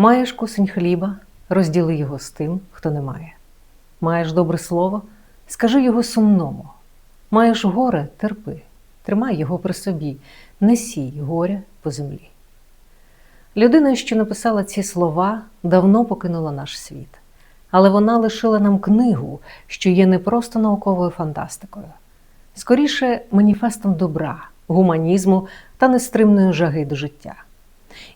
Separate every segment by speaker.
Speaker 1: Маєш кусень хліба, розділи його з тим, хто не має. Маєш добре слово, скажи його сумному. Маєш горе, терпи, тримай його при собі, не сій горя по землі. Людина, що написала ці слова, давно покинула наш світ, але вона лишила нам книгу, що є не просто науковою фантастикою, скоріше маніфестом добра, гуманізму та нестримної жаги до життя.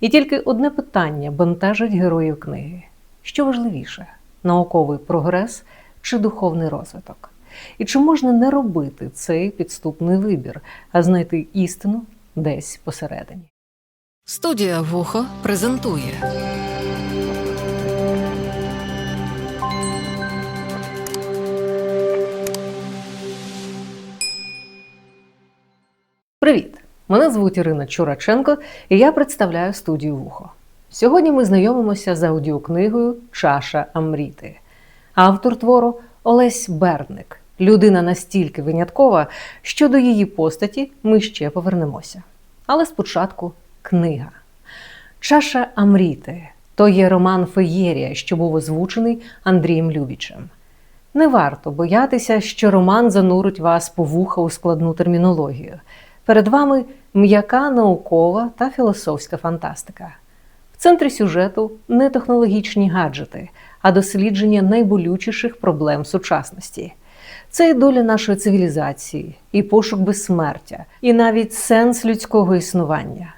Speaker 1: І тільки одне питання бентежить героїв книги: що важливіше науковий прогрес чи духовний розвиток? І чи можна не робити цей підступний вибір, а знайти істину десь посередині?
Speaker 2: Студія Вухо презентує
Speaker 1: Привіт! Мене звуть Ірина Чураченко, і я представляю студію Вухо. Сьогодні ми знайомимося з аудіокнигою Чаша Амріти. Автор твору Олесь Бердник. Людина настільки виняткова, що до її постаті ми ще повернемося. Але спочатку книга. Чаша Амріти то є роман Феєрія, що був озвучений Андрієм Любічем. Не варто боятися, що роман занурить вас по вуха у складну термінологію. Перед вами м'яка наукова та філософська фантастика. В центрі сюжету не технологічні гаджети, а дослідження найболючіших проблем сучасності. Це і доля нашої цивілізації, і пошук безсмертя, і навіть сенс людського існування.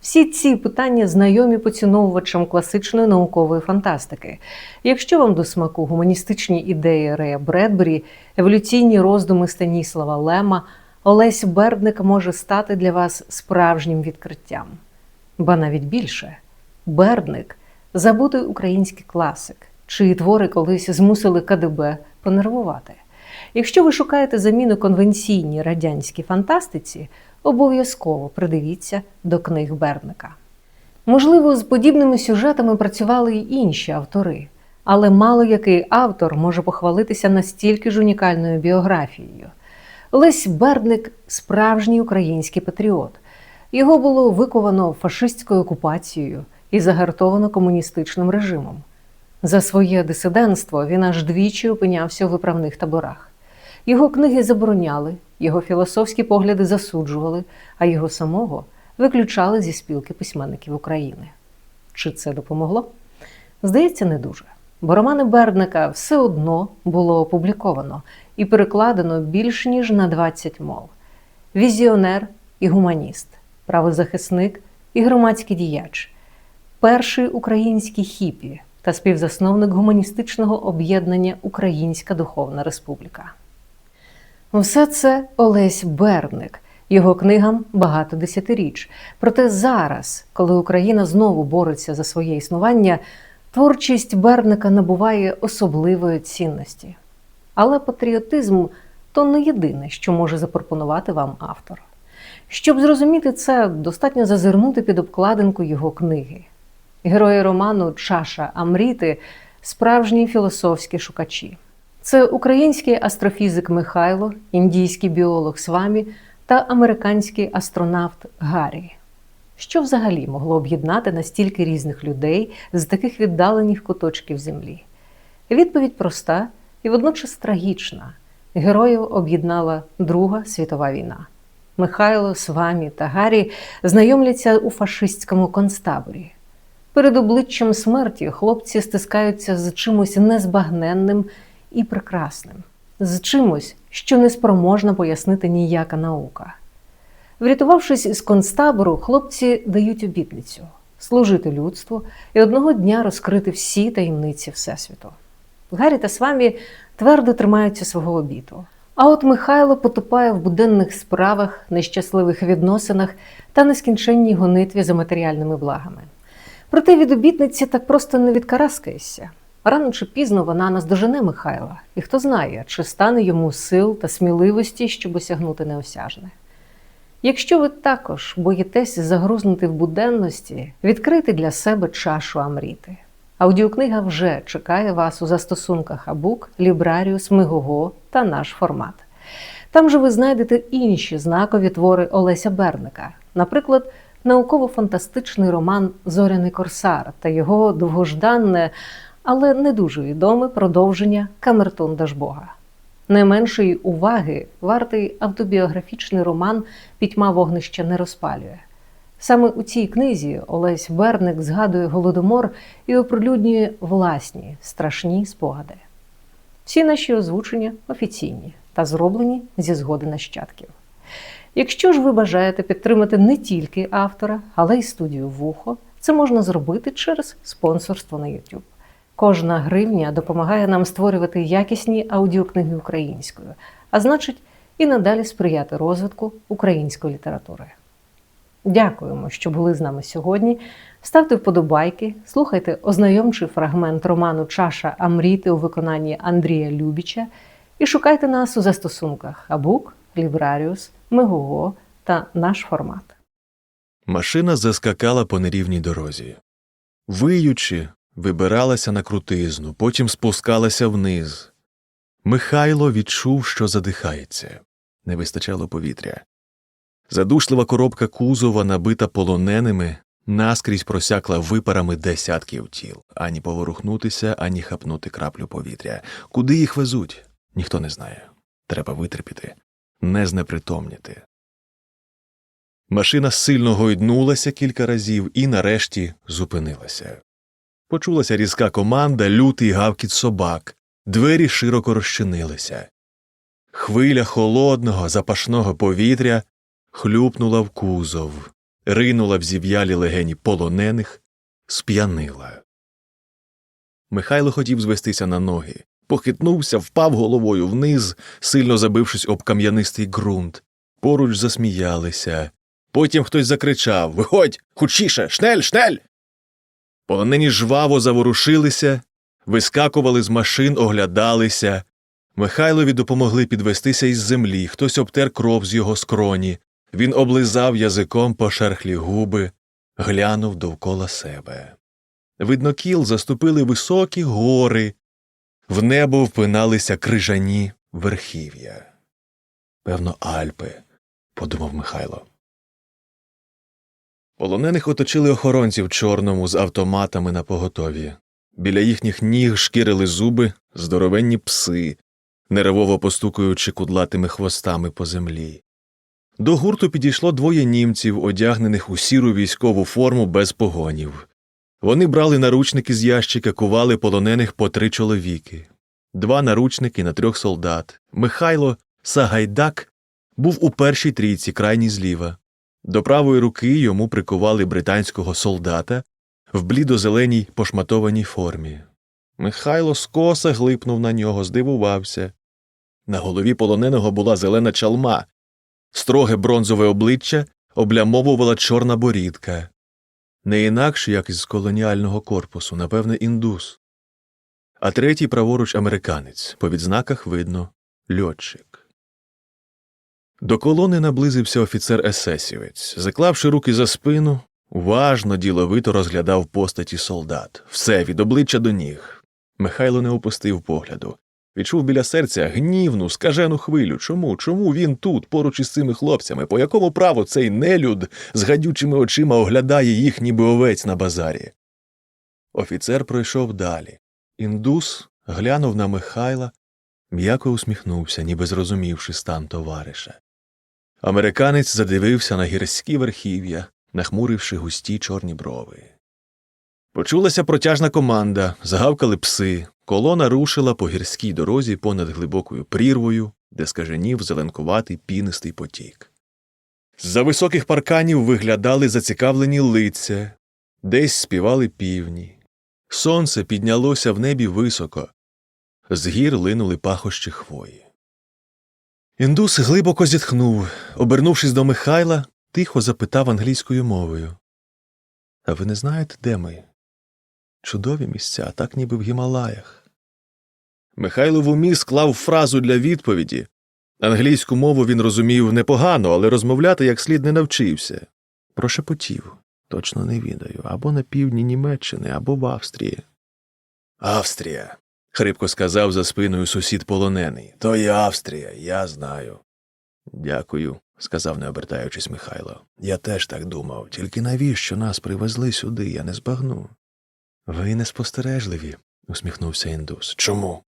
Speaker 1: Всі ці питання знайомі поціновувачам класичної наукової фантастики. Якщо вам до смаку гуманістичні ідеї Рея Бредбері, еволюційні роздуми Станіслава Лема, Олесь Бердник може стати для вас справжнім відкриттям. Ба навіть більше, Бердник забутий український класик, чиї твори колись змусили КДБ понервувати. Якщо ви шукаєте заміну конвенційній радянській фантастиці, обов'язково придивіться до книг Бердника. Можливо, з подібними сюжетами працювали й інші автори, але мало який автор може похвалитися настільки ж унікальною біографією. Лесь Бердник справжній український патріот. Його було виковано фашистською окупацією і загартовано комуністичним режимом. За своє дисидентство він аж двічі опинявся у виправних таборах. Його книги забороняли, його філософські погляди засуджували, а його самого виключали зі спілки письменників України. Чи це допомогло? Здається, не дуже. Бо романи Бердника все одно було опубліковано і перекладено більш ніж на 20 мов: візіонер і гуманіст, правозахисник і громадський діяч, перший український хіпі та співзасновник гуманістичного об'єднання Українська Духовна Республіка. Все це Олесь Бердник. Його книгам багато десятиріч. Проте зараз, коли Україна знову бореться за своє існування, творчість Берника набуває особливої цінності. Але патріотизм то не єдине, що може запропонувати вам автор. Щоб зрозуміти це, достатньо зазирнути під обкладинку його книги. Герої роману Чаша Амріти справжні філософські шукачі. Це український астрофізик Михайло, індійський біолог Свамі та американський астронавт Гаррі. Що взагалі могло об'єднати настільки різних людей з таких віддалених куточків землі? Відповідь проста і водночас трагічна. Героїв об'єднала Друга світова війна. Михайло, Свамі та Гаррі знайомляться у фашистському концтаборі. Перед обличчям смерті хлопці стискаються з чимось незбагненним і прекрасним, з чимось, що неспроможна пояснити ніяка наука. Врятувавшись із концтабору, хлопці дають обітницю служити людству і одного дня розкрити всі таємниці Всесвіту. Гаррі та Свамі твердо тримаються свого обіту. А от Михайло потопає в буденних справах, нещасливих відносинах та нескінченній гонитві за матеріальними благами. Проте від обітниці так просто не відкараскаєшся. Рано чи пізно вона наздожене Михайла, і хто знає, чи стане йому сил та сміливості, щоб осягнути неосяжне. Якщо ви також боїтесь загрузнути в буденності, відкрити для себе чашу Амріти. Аудіокнига вже чекає вас у застосунках Абук, Лібраріус, Мигого та наш формат. Там же ви знайдете інші знакові твори Олеся Берника, наприклад, науково-фантастичний роман Зоряний корсар та його довгожданне, але не дуже відоме продовження Камертон Дажбога. Не меншої уваги вартий автобіографічний роман Пітьма вогнища не розпалює. Саме у цій книзі Олесь Берник згадує голодомор і оприлюднює власні страшні спогади. Всі наші озвучення офіційні та зроблені зі згоди нащадків. Якщо ж ви бажаєте підтримати не тільки автора, але й студію Вухо, це можна зробити через спонсорство на YouTube. Кожна гривня допомагає нам створювати якісні аудіокниги українською, а значить, і надалі сприяти розвитку української літератури. Дякуємо, що були з нами сьогодні. Ставте вподобайки, слухайте ознайомчий фрагмент роману Чаша Амріти у виконанні Андрія Любіча і шукайте нас у застосунках Абук, Лібраріус, Мегого та наш формат.
Speaker 3: Машина заскакала по нерівній дорозі. Виючи, вибиралася на крутизну, потім спускалася вниз. Михайло відчув, що задихається. Не вистачало повітря. Задушлива коробка кузова, набита полоненими, наскрізь просякла випарами десятків тіл. Ані поворухнутися, ані хапнути краплю повітря. Куди їх везуть? Ніхто не знає. Треба витерпіти, не знепритомніти. Машина сильно гойднулася кілька разів і нарешті зупинилася. Почулася різка команда, лютий гавкіт собак, двері широко розчинилися. Хвиля холодного, запашного повітря хлюпнула в кузов, ринула в зів'ялі легені полонених, сп'янила. Михайло хотів звестися на ноги, похитнувся, впав головою вниз, сильно забившись об кам'янистий ґрунт. Поруч засміялися. Потім хтось закричав Виходь, хучіше, шнель, шнель. Полонені жваво заворушилися, вискакували з машин, оглядалися. Михайлові допомогли підвестися із землі, хтось обтер кров з його скроні. Він облизав язиком пошерхлі губи, глянув довкола себе. Видно, кіл заступили високі гори, в небо впиналися крижані верхів'я. Певно, Альпи, подумав Михайло. Полонених оточили охоронці в чорному з автоматами на поготові. Біля їхніх ніг шкірили зуби здоровенні пси, нервово постукуючи кудлатими хвостами по землі. До гурту підійшло двоє німців, одягнених у сіру військову форму без погонів. Вони брали наручники з ящика, кували полонених по три чоловіки. Два наручники на трьох солдат. Михайло Сагайдак був у першій трійці, крайній зліва. До правої руки йому прикували британського солдата в блідо-зеленій пошматованій формі. Михайло скоса глипнув на нього, здивувався. На голові полоненого була зелена чалма, строге бронзове обличчя облямовувала чорна борідка. Не інакше, як із колоніального корпусу, напевне, індус. А третій праворуч американець, по відзнаках видно льотчик. До колони наблизився офіцер есесівець. Заклавши руки за спину, уважно, діловито розглядав постаті солдат. Все від обличчя до ніг. Михайло не опустив погляду. Відчув біля серця гнівну, скажену хвилю. Чому? Чому він тут, поруч із цими хлопцями? По якому праву цей нелюд з гадючими очима оглядає їх, ніби овець на базарі? Офіцер пройшов далі. Індус глянув на Михайла, м'яко усміхнувся, ніби зрозумівши стан товариша. Американець задивився на гірські верхів'я, нахмуривши густі чорні брови. Почулася протяжна команда, загавкали пси, колона рушила по гірській дорозі понад глибокою прірвою, де скаженів зеленкуватий пінистий потік. З-за високих парканів виглядали зацікавлені лиця, десь співали півні. Сонце піднялося в небі високо, з гір линули пахощі хвої. Індус глибоко зітхнув, обернувшись до Михайла, тихо запитав англійською мовою. А ви не знаєте, де ми? Чудові місця, так ніби в Гімалаях. Михайло в умі склав фразу для відповіді. Англійську мову він розумів непогано, але розмовляти як слід не навчився. Прошепотів. Точно не відаю. Або на півдні Німеччини, або в Австрії. Австрія. Хрипко сказав за спиною сусід полонений. То й Австрія, я знаю. Дякую, сказав, не обертаючись Михайло. Я теж так думав, тільки навіщо нас привезли сюди, я не збагну. Ви неспостережливі, усміхнувся індус. Чому?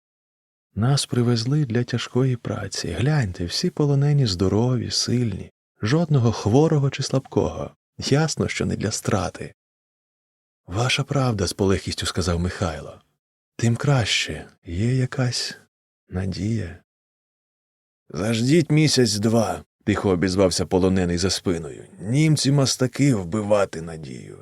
Speaker 3: Нас привезли для тяжкої праці. Гляньте, всі полонені здорові, сильні, жодного хворого чи слабкого. Ясно, що не для страти. Ваша правда, з полегкістю сказав Михайло. Тим краще є якась надія. Заждіть місяць два, тихо обізвався полонений за спиною. Німці мастаки вбивати надію.